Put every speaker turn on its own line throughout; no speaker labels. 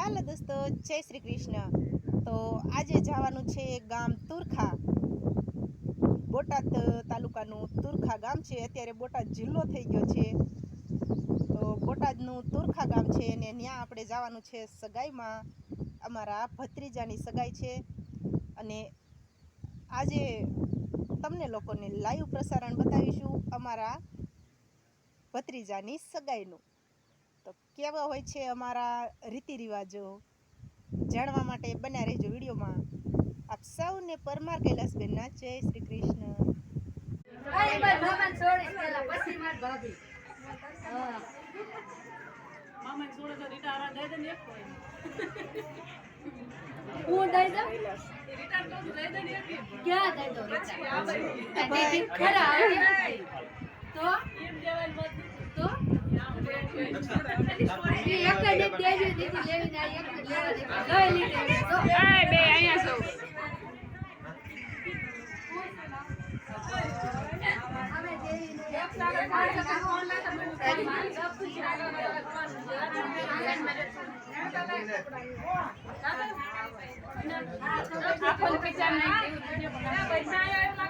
હાલો દોસ્તો, જય શ્રી કૃષ્ણ. તો આજે જવાનું છે ગામ તુરખા. બોટાદ તાલુકાનું તુરખા ગામ છે. અત્યારે બોટાદ જિલ્લો થઈ ગયો છે. તો બોટાદનું તુરખા ગામ છે અને ત્યાં આપણે જવાનું છે સગાઈમાં. અમારા ભત્રીજાની સગાઈ છે. અને આજે તમને લોકોને લાઈવ પ્રસારણ બતાવીશું અમારા ભત્રીજાની સગાઈનું. તો કેવા હોય છે અમારા રીતિ રિવાજો જાણવા માટે બન્યા રહેજો વિડીયોમાં. આપ સૌને પરમાર કૈલાસબેનના જય શ્રી કૃષ્ણ.
તો હોય.
ઈ એક જ એક દેજો દીદી લેવીને આ એક જ લેવા દે લઈ લીધે તો હવે દેવીને એક સાડા પાંચ ટકા
આખો પૈસા નહીં પૈસા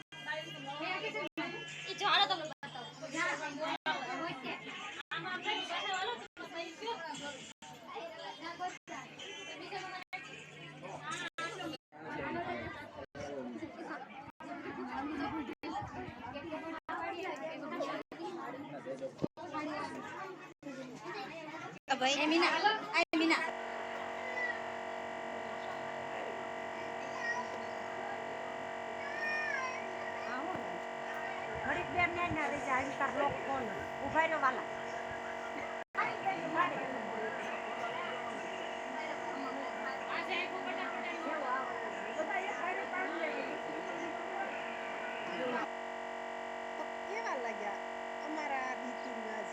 ભાઈ.
મીના. આ મીના.
ઘડીક બેન ને ના રહી જાય તાર લોક કોણ? ઊભા રહ્યો વાલા.
કેવા લાગ્યા અમારા રીતિ રિવાજ